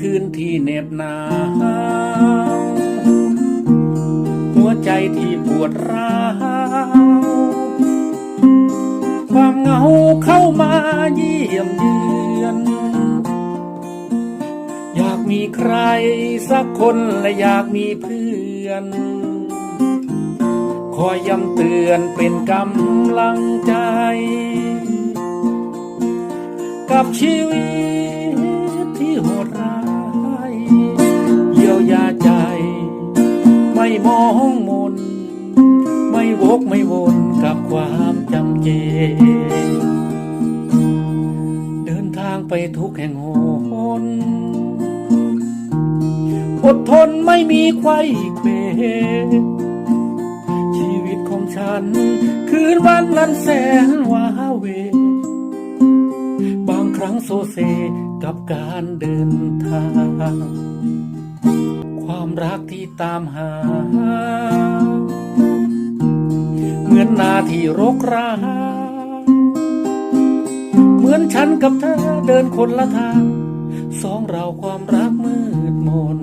คืนที่เน็บหนาว หัวใจที่ปวดร้าว ความเหงาเข้ามาเยี่ยมเยือน อยากมีใครสักคนและอยากมีเพื่อน คอยย้ำเตือนเป็นกำลังใจ กับชีวิต กไม่วนกับความจำเจ เดินทางไปทุกแห่งโหนอดทนไม่มีไขว้เขวชีวิตของฉัน คืนวันนั้นแสนว้าเว บางครั้งโซเซกับการเดินทาง ความรักที่ตามหา เหมือนนาที่รกร้างเหมือนฉันกับเธอเดินคนละทาง สองเราความรักมืดมน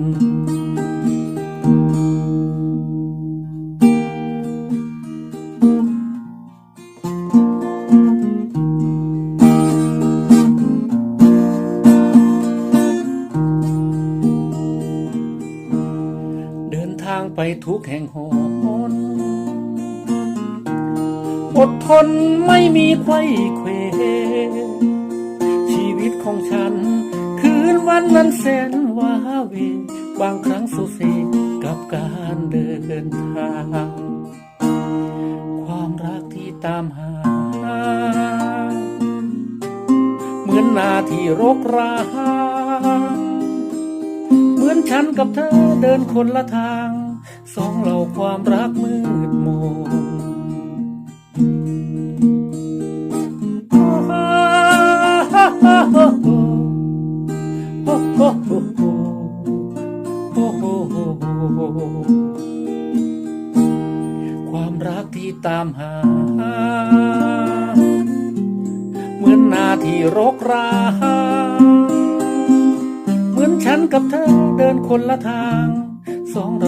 เดินทางไปทุกแห่งหน อดทนไม่มีไขว้เขวชีวิตของฉัน คืนวันนั้นแสนว้าเหวบางครั้งสุเซกับการเดินทาง ความรักที่ตามหา เหมือนนาที่รกร้างเหมือนฉันกับเธอเดินคนละทาง สองเราความรักมืดมน ที่ตามหา เหมือนนาที่รกรา เหมือนฉันกับเธอเดินคนละทางสองเรา